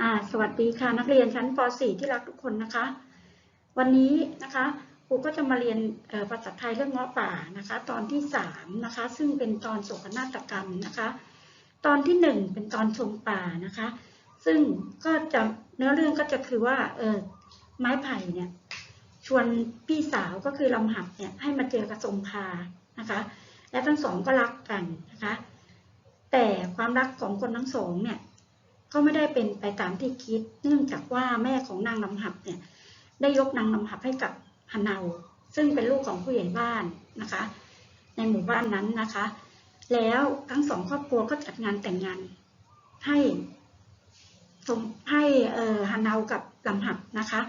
อ่าสวัสดีค่ะนักเรียนชั้นป .4 ที่รักทุกคนนะคะ วันนี้นะคะครูก็จะมาเรียนภาษาไทยเรื่องเงาะป่านะคะ ตอนที่3นะคะ ซึ่งเป็นตอนโศกนาฏกรรมนะคะ ตอนที่ 1 เป็นตอนชมป่านะคะ ซึ่งก็จะเนื้อเรื่องก็จะคือว่าเออไม้ไผ่เนี่ยชวนพี่สาวก็คือลำหับเนี่ยให้มาเจอกับสมภานะคะ และทั้งสองก็รักกันนะคะ แต่ความรักของคนทั้งสองเนี่ย ก็ไม่ได้เป็นไปตามที่คิด เนื่องจากว่าแม่ของนางลำหับเนี่ยได้ยกนางลำหับให้กับฮันเนาซึ่งเป็นลูกของผู้ใหญ่บ้านนะคะ ในหมู่บ้านนั้นนะคะ แล้วทั้งสองครอบครัวก็จัดงานแต่งงานให้สมให้เอ่อฮันเนากับลำหับนะคะ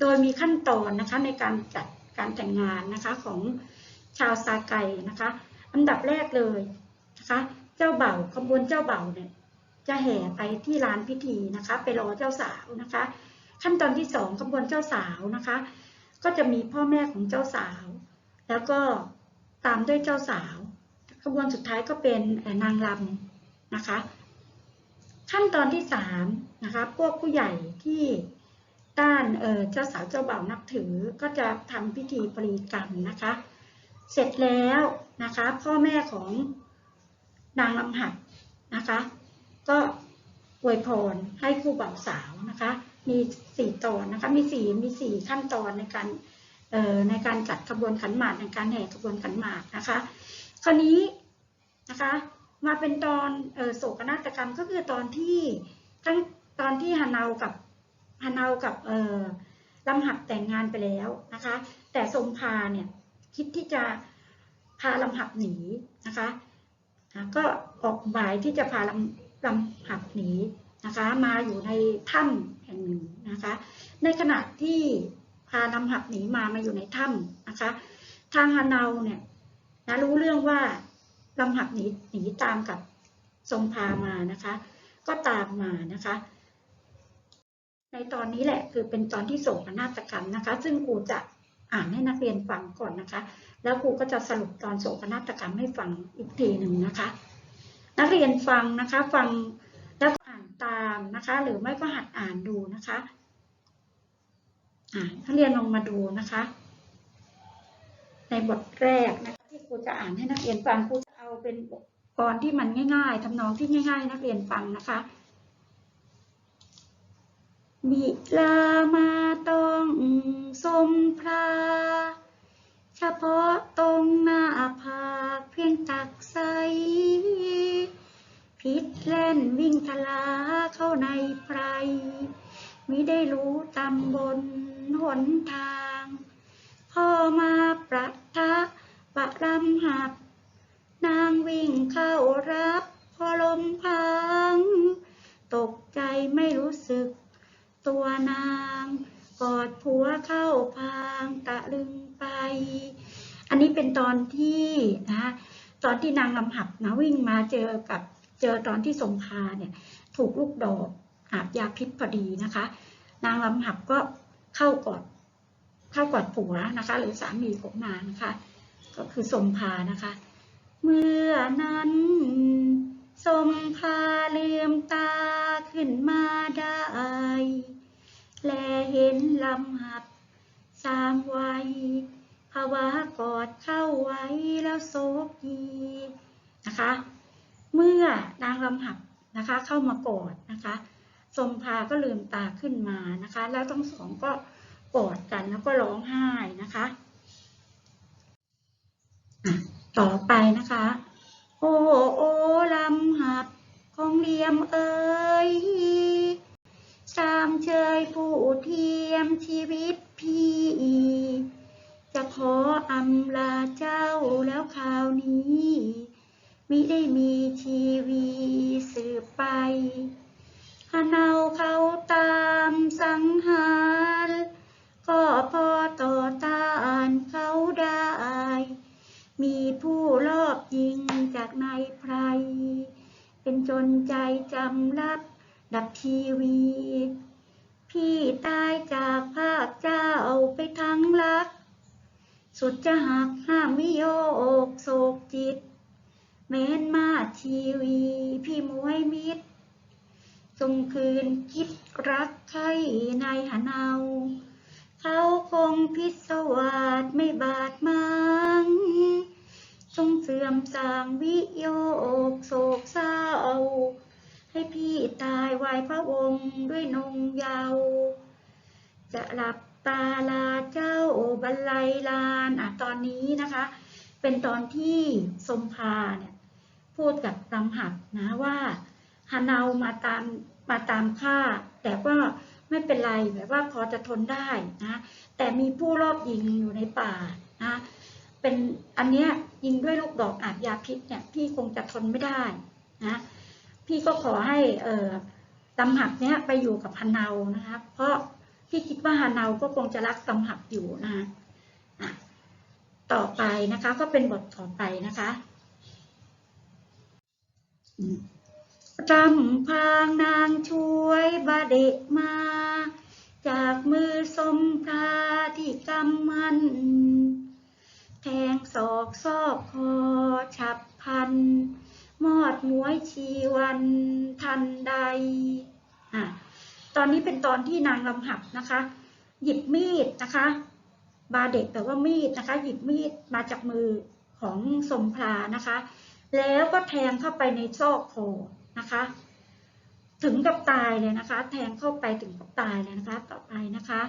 โดยมีขั้นตอนนะคะในการจัดการแต่งงานนะคะของชาวซาไกนะคะ อันดับแรกเลยนะคะ เจ้าเบ่าขบวนเจ้าเบ่าเนี่ย จะแห่ไปที่ลานพิธีนะคะ ไปรอเจ้าสาวนะคะ ขั้นตอนที่สองขบวนเจ้าสาวนะคะ ก็จะมีพ่อแม่ของเจ้าสาว แล้วก็ตามด้วยเจ้าสาวขบวนสุดท้ายก็เป็นนางรำนะคะ ขั้นตอนที่สามนะคะพวกผู้ใหญ่ที่ด้านเออเจ้าสาวเจ้าบ่าวนับถือก็จะทำพิธีปรีกรรมนะคะ เสร็จแล้วนะคะพ่อแม่ของนางลำหักนะคะ ก็อวยพรให้คู่บ่าวสาวนะคะ มีสี่ตอนนะคะ มีสี่มีสี่ขั้นตอนในการเอ่อในการจัดขบวนขันหมากในการแห่ขบวนขันหมากนะคะ คราวนี้นะคะมาเป็นตอนเอ่อโศกนาฏกรรมก็คือตอนที่ทั้งตอนที่ฮานากับฮานากับเอ่อลำหับแต่งงานไปแล้วนะคะ แต่ทรงพาเนี่ยคิดที่จะพาลำหับหนีนะคะอะก็ออกหมายที่จะพาลำ ลำหับหนีนะคะมาอยู่ในถ้ำแห่งหนึ่งนะคะ ในขณะที่พาลำหับหนีมามาอยู่ในถ้ำนะคะ ทางฮานาเนี่ยนะรู้เรื่องว่าลำหับหนีหนีตามกับทรงพามานะคะ ก็ตามมานะคะ ในตอนนี้แหละคือเป็นตอนที่โศกนาฏกรรมนะคะ ซึ่งครูจะอ่านให้นักเรียนฟังก่อนนะคะ แล้วครูก็จะสรุปตอนโศกนาฏกรรมให้ฟังอีกทีหนึ่งนะคะ นักเรียนฟังนะคะ ฟังแล้วก็อ่านตามนะคะ หรือไม่ก็หัดอ่านดูนะคะนักเรียนลองมาดูนะคะ ในบทแรกนะคะที่ครูจะอ่านให้นักเรียนฟังครูจะเอาเป็นบทกลอนที่มันง่ายๆทำนองที่ง่าย ๆ นักเรียนฟังนะคะบิลามาต้องสมพรา เฉพาะตรงหน้าผากเพียงตักใส พิษเล่นวิ่งทลาเข้าในไพรมิได้รู้ตำบนหนทาง พ่อมาประทะปะลำหับ นางวิ่งเข้ารับพอลมพัง ตกใจไม่รู้สึก ตัวนาง กอดผัวเข้าพางตะลึง อันนี้เป็นตอนที่นะตอนที่นางลำหับนะวิ่งมาเจอกับเจอตอนที่สมภาเนี่ยถูกลูกดอกอาบยาพิษพอดีนะคะ นางลำหับก็เข้ากอดเข้ากอดผัวนะคะ หรือสามีของนางนะคะ ก็คือสมภานะคะ เมื่อนั้นสมภาเลืมตาขึ้นมาได้ แลเห็นลำหับสามวัย ภาวะกอดเข้าไว้แล้วโศกีนะคะ เมื่อนางลำหับนะคะ เข้ามากอดนะคะสมภาก็ลืมตาขึ้นมานะคะ แล้วทั้งสองก็กอดกันแล้วก็ร้องไห้นะคะอะต่อไปนะคะ โอ้โอ้ลำหับของเลียมเอ๋ยสามเชยผู้เทียมชีวิตพี่ จะขออำลาเจ้าแล้วคราวนี้มิได้มีชีวีสืบไปหาเนาเขาตามสังหาร ก็พอต่อต้านเขาได้ มีผู้ลอบยิงจากนายไพร เป็นจนใจจำรับดับชีวี พี่ตายจากภาคเจ้าไปทั้งรัก สุดจะหักห้ามวิโยกโศกจิตแม้นมาชีวี พี่มวยมิตรส่งคืนคิดรักใครในหาเนาเขาคงพิศวาสไม่บาดมางทรงเสื่อมสางวิโยกโศกเศร้า ให้พี่ตายวายพระวงศ์ด้วยนงเยาวจะหลับ ตาลาเจ้าบรรลัยลานอะตอนนี้นะคะ เป็นตอนที่สมภาเนี่ยพูดกับลำหักนะว่าฮาเนามาตามมาตามฆ่าแต่ก็ไม่เป็นไรแบบว่าพอจะทนได้นะแต่มีผู้รอบยิงอยู่ในป่านะเป็นอันเนี้ยยิงด้วยลูกดอกอาบยาพิษเนี่ยพี่คงจะทนไม่ได้นะพี่ก็ขอให้เอ่อตำหักเนี้ยไปอยู่กับฮันเนานะคะเพราะ พี่คิดว่าฮันาก็คงจะรักตำหักอยู่นะคะต่อไปนะคะก็เป็นบทต่อไปนะคะอืมรำพางนางช่วยบาเดมา จากมือสมพราที่กำมัน แทงศอกซอกคอฉับพัน มอดหมวยชีวันทันใด อะ ตอนนี้เป็นตอนที่นางลำหับนะคะ หยิบมีดนะคะ บาเด็กแต่ว่ามีดนะคะ หยิบมีดมาจากมือของสมพรานะคะ แล้วก็แทงเข้าไปในซอกคอนะคะ ถึงกับตายเลยนะคะ แทงเข้าไปถึงกับตายเลยนะคะ ต่อไปนะคะ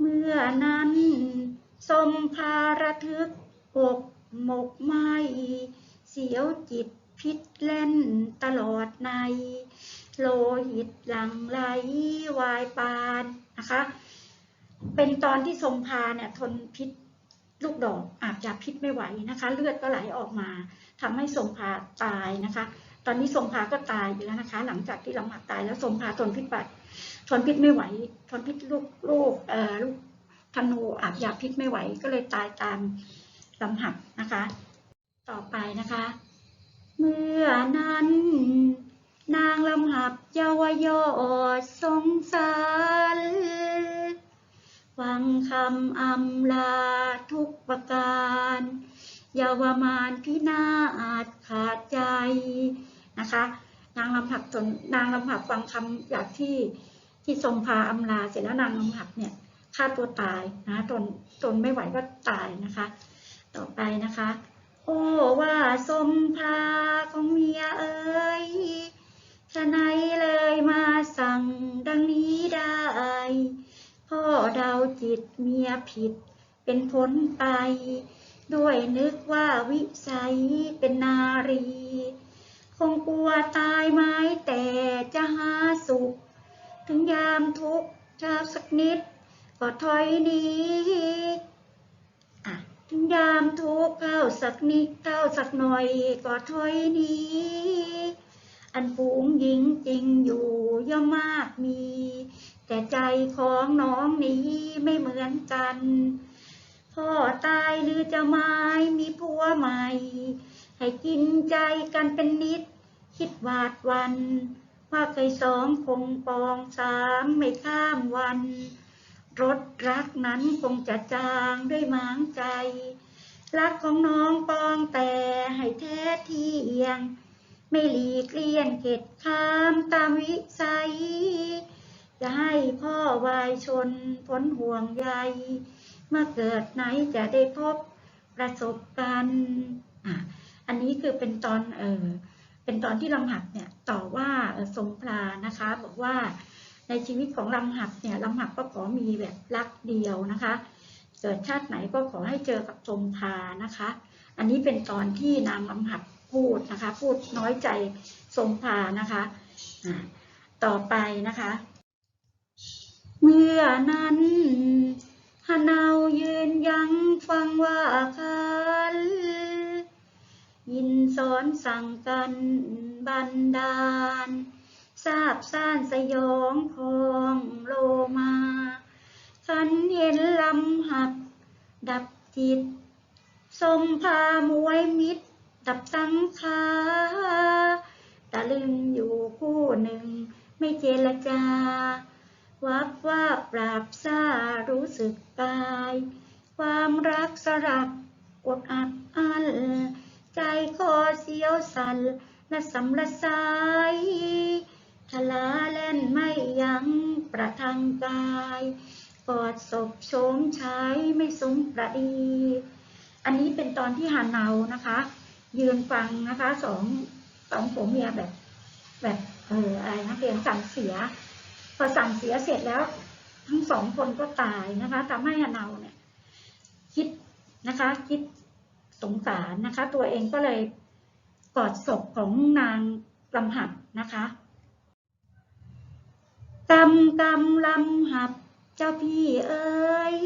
เมื่อนั้นสมภาระทึกอกหมกไหมเสียวจิตพิษเล่นตลอดใน โลหิตหลังไหลวายปานนะคะ เป็นตอนที่สมภาเนี่ยทนพิษลูกดอกอาจจะพิษไม่ไหวนะคะ เลือดก็ไหลออกมาทำให้สมภาตายนะคะ ตอนนี้สมภาก็ตายไปแล้วนะคะ หลังจากที่ลำหักตายแล้วสมภาทนพิษบาดทนพิษไม่ไหว ทนพิษลูกลูกเอ่อลูกธนูอาบยาพิษไม่ไหว ก็เลยตายตามลำหักนะคะ ต่อไปนะคะ เมื่อนั้น นางลำหับเยาวยอดสงสารฟังคำอำลาทุกประการเยาวมานพินาศขาดใจนะคะ นางลำหับตนนางลำหับฟังคำจากที่ที่ทรงพาอำลาเสร็จแล้วนางลำหับเนี่ยฆ่าตัวตายนะตนตนไม่ไหวก็ตายนะคะ ต่อไปนะคะ โอ้ว่าสมภาของเมียเอ๋ย ฉะไหนเลยมาสั่งดังนี้ได้ พ่อเดาจิตเมียผิดเป็นผลไป ด้วยนึกว่าวิสัยเป็นนารี คงกลัวตายไหมแต่จะหาสุข ถึงยามทุกข์จะสักนิดก็ถอยหนีอะถึงยามทุกข์เข้าสักนิดเข้าสักหน่อยก็ถอยหนี อันฝูงหญิงจริงอยู่ย่อมมากมี แต่ใจของน้องนี้ไม่เหมือนกัน พ่อตายหรือจะไม่มีผัวใหม่ ให้กินใจกันเป็นนิด คิดวาดวัน ว่าเคยสองคงปองสามไม่ข้ามวัน รถรักนั้นคงจะจางด้วยหมางใจ รักของน้องปองแต่ให้แท้ที่เอียง ไม่หลีกเลี่ยงเข็ดข้ามตามวิสัย จะให้พ่อวายชนพ้นห่วงใย เมื่อเกิดไหนจะได้พบประสบกันอะอันนี้คือเป็นตอนเออเป็นตอนที่ลำหับเนี่ยต่อว่าเอ่อทรงพลานะคะ บอกว่าในชีวิตของลำหับเนี่ยลำหับก็ขอมีแบบรักเดียวนะคะ เกิดชาติไหนก็ขอให้เจอกับทรงพานะคะ อันนี้เป็นตอนที่นางลำหับ พูดนะคะ พูดน้อยใจทรงพานะคะต่อไปนะคะ เมื่อนั้นฮานาวยืนยังฟังว่าคันยินสอนสั่งกันบันดาลทราบซ่านสยองของโลมาขันเห็นลำหักดับจิตสมพามวยมิตร ดับสังขาตะลึงอยู่คู่หนึ่ง ไม่เจรจา วับว่าปราบซ่ารู้สึกกาย ความรักสลับอดอัดอั้นใจคอเสียวสันและสำละสายทลาเล่นไม่ยั้งประทังกายกอดศพโฉมชายไม่สมประดี อันนี้เป็นตอนที่ฮาเนานะคะ ยืนฟังนะคะสองสองผัวเมียแบบ แบบเอออะไรนะเรียนสั่งเสียพอสั่งเสียเสร็จแล้ว ทั้งสองคนก็ตายนะคะทำให้ฮาเนาเนี่ย คิดนะคะ คิดสงสารนะคะ ตัวเองก็เลยกอดศพของนางลำหับนะคะกำกำลำหับเจ้าพี่เอ้ย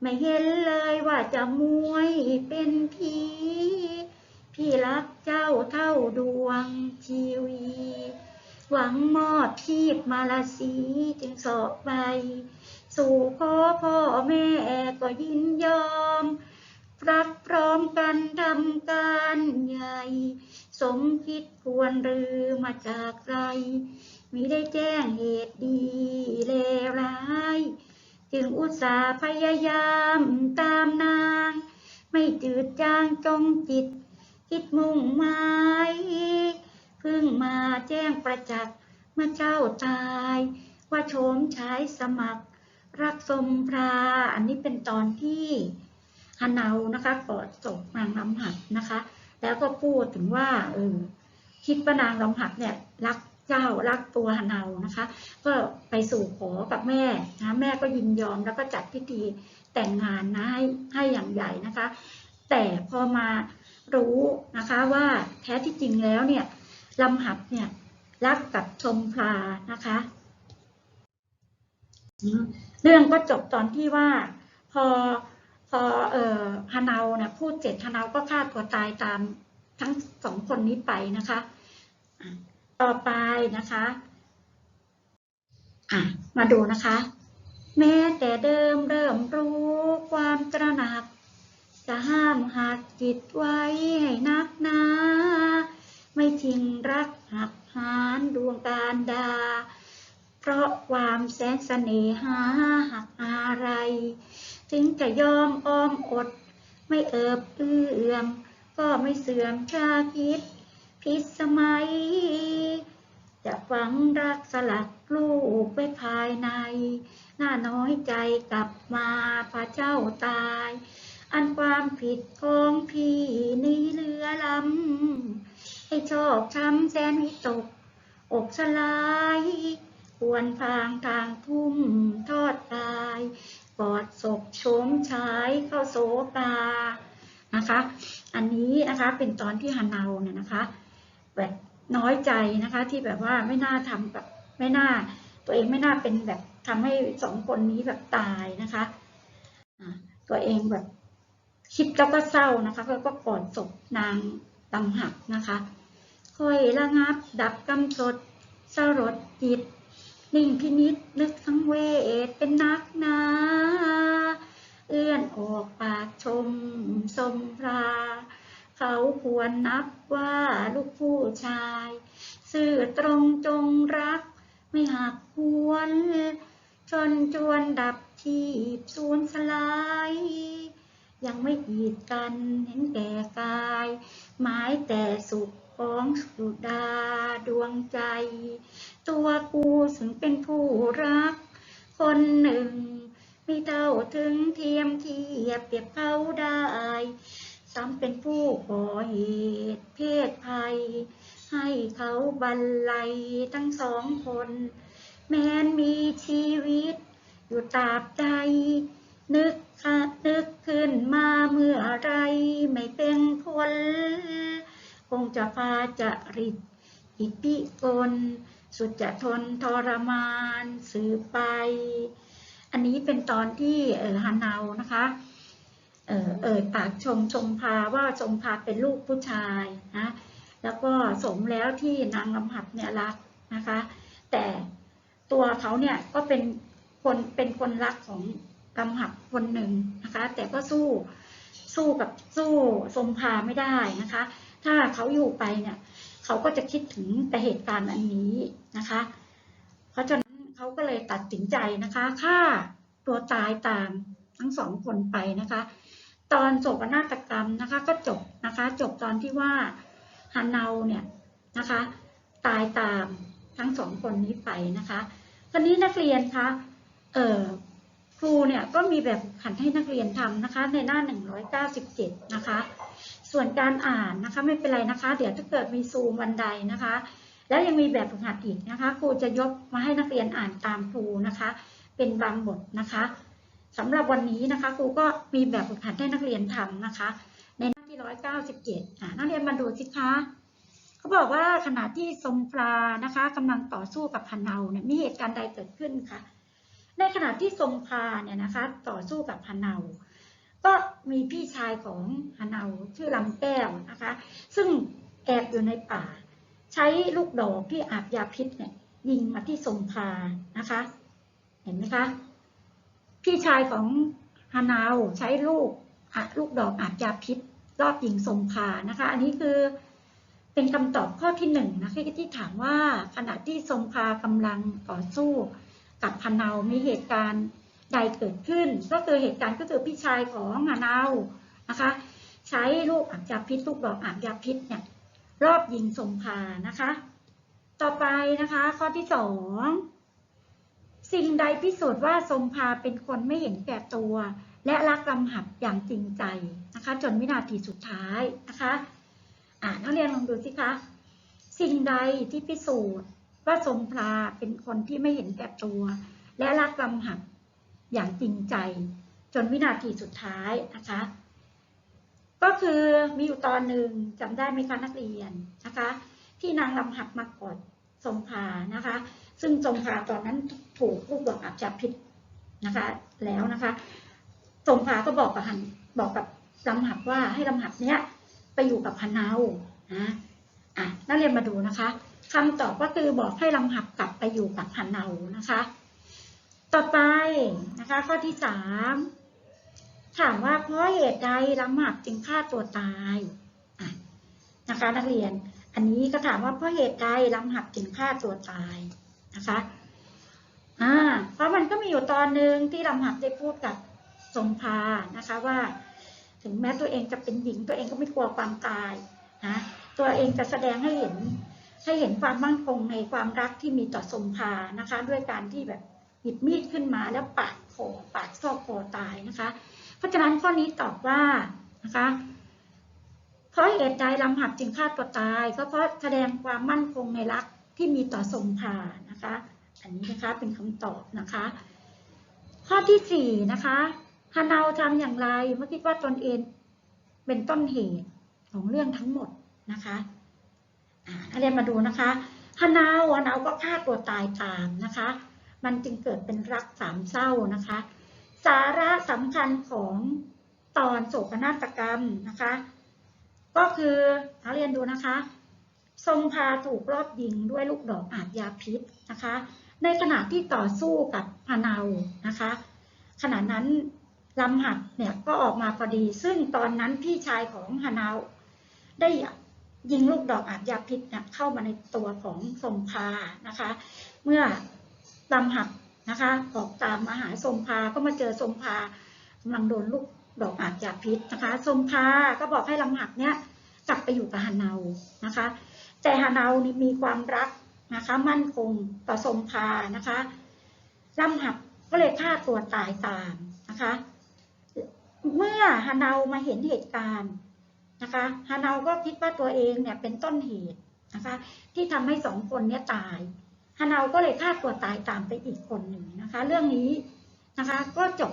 ไม่เห็นเลยว่าจะมวยเป็นผี พี่รักเจ้าเท่าดวงชีวี หวังมอบชีพมาลาสีจึงสอบไป สู่ขอพ่อแม่ก็ยินยอม รักพร้อมกันทำการใหญ่ สมคิดควรหรือมาจากใครมิได้แจ้งเหตุดีเลวร้ายจึงอุตส่าห์พยายามตามนาง ไม่จืดจางจงจิต คิดมุ่งหมายเพิ่งมาแจ้งประจักษ์เมื่อเจ้าตาย ว่าโฉมชายสมัคร รักสมพราอันนี้เป็นตอนที่ฮันเนานะคะกอดศพนางลำหัดนะคะ แล้วก็พูดถึงว่าเออคิดว่านางลำหัดเนี่ยรักเจ้ารักตัวฮันเนานะคะ ก็ไปสู่ขอกับแม่นะแม่ก็ยินยอมแล้วก็จัดพิธีแต่งงานนะให้ให้อย่างใหญ่นะคะ แต่พอมา รู้นะคะว่าแท้ที่จริงแล้วเนี่ยลำหับเนี่ยรักกับชมพลานะคะ เรื่องก็จบตอนที่ว่าพอพอเอ่อฮาเนาเนี่ยพูดเสร็จฮาเนาก็ฆ่าตัวตายตามทั้งสองคนนี้ไปนะคะ ต่อไปนะคะะมาดูนะคะ แม้แต่เดิมเริ่มรู้ความตระหนัก จะห้ามหักจิตไว้ให้นักหนาไม่ทิ้งรักหักหานดวงการดา เพราะความแสนเสน่หาหักอะไร ถึงจะยอมอ้อมอด ไม่เอิบเอื้อม ก็ไม่เสื่อมชาคิด พิษสมัย จะฝังรักสลักลูกไว้ภายใน หน้าน้อยใจกลับมาพระเจ้าตาย อันความผิดของพี่นี้เหลือล้ำให้ชอบช้ำแสนวิตก อกสลายควรพางทางทุ่มทอดกายกอดศพโฉมชายเข้าโสกานะคะ อันนี้นะคะเป็นตอนที่ฮันเนาเนี่ยนะคะแบบน้อยใจนะคะที่แบบว่าไม่น่าทำกับไม่น่าตัวเองไม่น่าเป็นแบบทำให้สองคนนี้แบบตายนะคะตัวเองแบบ คิดแล้วก็เศร้านะคะแล้วก็กอดศพนางตำหักนะคะค่อยระงับ ดับกำสดสลดจิต นิ่งพินิษนึกสังเวชเป็นนักนาเอื้อนออกปากชมสมพราเขาควรนับว่าลูกผู้ชายสื่อตรงจงรัก ไม่หักหวนจนจวนดับที่สูญสลาย ยังไม่กีดกันเห็นแก่กาย หมายแต่สุขของสุดาดวงใจ ตัวกูซึ่งเป็นผู้รัก คนหนึ่ง ไม่เท่าถึงเทียมเทียบเปรียบเขาได้ซ้ำเป็นผู้ก่อเหตุเพศภัย ให้เขาบรรลัยทั้งสองคน แม้นมีชีวิตอยู่ตราบใด นึกค่ะนึกขึ้นมาเมื่อไรไม่เป็นผลคงจะพาจะริดอิทธิกล สุดจะทนทรมานสืบไป อันนี้เป็นตอนที่เออฮานาวนะคะเออเอ่ยปากชมชมพาว่าชมพาเป็นลูกผู้ชายนะแล้วก็สมแล้วที่นางลำหับเนี่ยรักนะคะ แต่ตัวเขาเนี่ยก็เป็นคนเป็นคนรักของ ลำหับคนหนึ่งนะคะ แต่ก็สู้สู้กับสู้สมพาไม่ได้นะคะ ถ้าเขาอยู่ไปเนี่ยเขาก็จะคิดถึงแต่เหตุการณ์อันนี้นะคะ เพราะฉะนั้นเขาก็เลยตัดสินใจนะคะฆ่าตัวตายตามทั้งสองคนไปนะคะ ตอนโศกนาฏกรรมนะคะ ก็จบนะคะ จบตอนที่ว่าฮันเนาเนี่ยนะคะ ตายตามทั้งสองคนนี้ไปนะคะคราวนี้นักเรียนคะเอ่อ ครูเนี่ยก็มีแบบฝึกหัดให้นักเรียนทำนะคะในหน้า 197 นะคะ ส่วนการอ่านนะคะไม่เป็นไรนะคะ เดี๋ยวถ้าเกิดมีซูมวันใดนะคะ แล้วยังมีแบบฝึกหัดอีกนะคะ ครูจะยกมาให้นักเรียนอ่านตามครูนะคะ เป็นบางบทนะคะสำหรับวันนี้นะคะครูก็มีแบบฝึกหัดให้นักเรียนทำนะคะ ในหน้าที่ 197อ่านักเรียนมาดูสิคะเขาบอกว่าขณะที่ทรงพลานะคะกำลังต่อสู้กับพะเนาเนี่ยมีเหตุการณ์ใดเกิดขึ้นคะ ในขณะที่ทรงพาเนี่ยนะคะต่อสู้กับพะเนา ก็มีพี่ชายของฮาเนาชื่อลำแก้วนะคะ ซึ่งแอบอยู่ในป่า ใช้ลูกดอกที่อาบยาพิษเนี่ยยิงมาที่ทรงพานะคะ เห็นไหมคะ พี่ชายของฮานาวใช้ลูกอะลูกดอกอาบยาพิษ รอบยิงทรงพานะคะ อันนี้คือเป็นคำตอบข้อที่หนึ่งนะคะที่ถามว่าขณะที่ทรงพากำลังต่อสู้ กับพนาวมีเหตุการณ์ใดเกิดขึ้น ก็คือเหตุการณ์ก็คือพี่ชายของฮานาวนะคะ ใช้ลูกอาบยาพิษลูกดอกอาบยาพิษเนี่ยรอบยิงสมภานะคะ ต่อไปนะคะข้อที่สองสิ่งใดพิสูจน์ว่าสมภาเป็นคนไม่เห็นแก่ตัว และรักลำหับอย่างจริงใจนะคะ จนวินาทีสุดท้ายนะคะอ่านักเรียนลองดูสิคะ สิ่งใดที่พิสูจน์ ว่าสมภาเป็นคนที่ไม่เห็นแก่ตัว และรักลำหับอย่างจริงใจ จนวินาทีสุดท้ายนะคะ ก็คือมีอยู่ตอนหนึ่งจำได้ไหมคะนักเรียนนะคะ ที่นางลำหับมากอดทรงพานะคะ ซึ่งทรงพาตอนนั้นถูกลูกดอกอับจับพิษนะคะ แล้วนะคะทรงพาก็บอกกับหันบอกกับลำหับว่าให้ลำหับเนี้ยไปอยู่กับพะเนานะอะนักเรียนมาดูนะคะ คำตอบก็คือบอกให้ลำหับกลับไปอยู่กับพะเนานะคะ ต่อไปนะคะ ข้อที่สามถามว่าเพราะเหตุใดลำหับจึงฆ่าตัวตายนะคะ นักเรียน อันนี้ก็ถามว่าเพราะเหตุใดลำหับจึงฆ่าตัวตายนะคะอ่าเพราะมันก็มีอยู่ตอนหนึ่งที่ลำหับได้พูดกับสมภานะคะว่า ถึงแม้ตัวเองจะเป็นหญิงตัวเองก็ไม่กลัวความตายนะตัวเองจะแสดงให้เห็น ให้เห็นความมั่นคงในความรักที่มีต่อสมภานะคะ ด้วยการที่แบบหยิบมีดขึ้นมาแล้วปาดคอปาดซอกคอตายนะคะ เพราะฉะนั้นข้อนี้ตอบว่านะคะเพราะเหตุใดลำหับจึงฆ่าตัวตายก็เพราะแสดงความมั่นคงในรักที่มีต่อสมภานะคะ อันนี้นะคะเป็นคำตอบนะคะ ข้อที่สี่นะคะฮานาทำอย่างไรเมื่อคิดว่าตนเองเป็นต้นเหตุของเรื่องทั้งหมดนะคะ อ่าเรียนมาดูนะคะฮานาวฮานาวก็ฆ่าตัวตายตามนะคะ มันจึงเกิดเป็นรักสามเศร้านะคะ สาระสำคัญของตอนโศกนาฏกรรมนะคะ ก็คือนักเรียนดูนะคะ ทรงพาถูกรอบยิงด้วยลูกดอกอาบยาพิษนะคะ ในขณะที่ต่อสู้กับพานาวนะคะ ขณะนั้นลำหักเนี่ยก็ออกมาพอดี ซึ่งตอนนั้นพี่ชายของฮานาวได้ ยิงลูกดอกอาบยาพิษเนี่ยเข้ามาในตัวของทรงพานะคะ เมื่อลำหักนะคะออกตามมาหาทรงพาก็มาเจอทรงพากำลังโดนลูกดอกอาบยาพิษนะคะทรงพาก็บอกให้ลำหักเนี่ยกลับไปอยู่กับฮานานะคะ แต่ฮานานี่มีความรักนะคะมั่นคงต่อทรงพานะคะลำหักก็เลยฆ่าตัวตายตามนะคะ เมื่อฮานามาเห็นเหตุการณ์ นะคะฮานาก็คิดว่าตัวเองเนี่ยเป็นต้นเหตุนะคะที่ทำให้สองคนเนี้ยตายฮานาก็เลยฆ่าตัวตายตามไปอีกคนหนึ่งนะคะ เรื่องนี้นะคะก็จบ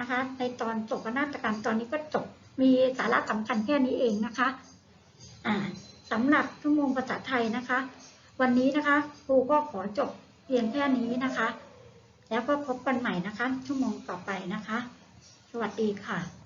นะคะในตอนจบนาฏกรรมตอนนี้ก็จบมีสาระสำคัญแค่นี้เองนะคะอ่าสำหรับชั่วโมงภาษาไทยนะคะ วันนี้นะคะครูก็ขอจบเพียงแค่นี้นะคะ แล้วก็พบกันใหม่นะคะ ชั่วโมงต่อไปนะคะ สวัสดีค่ะ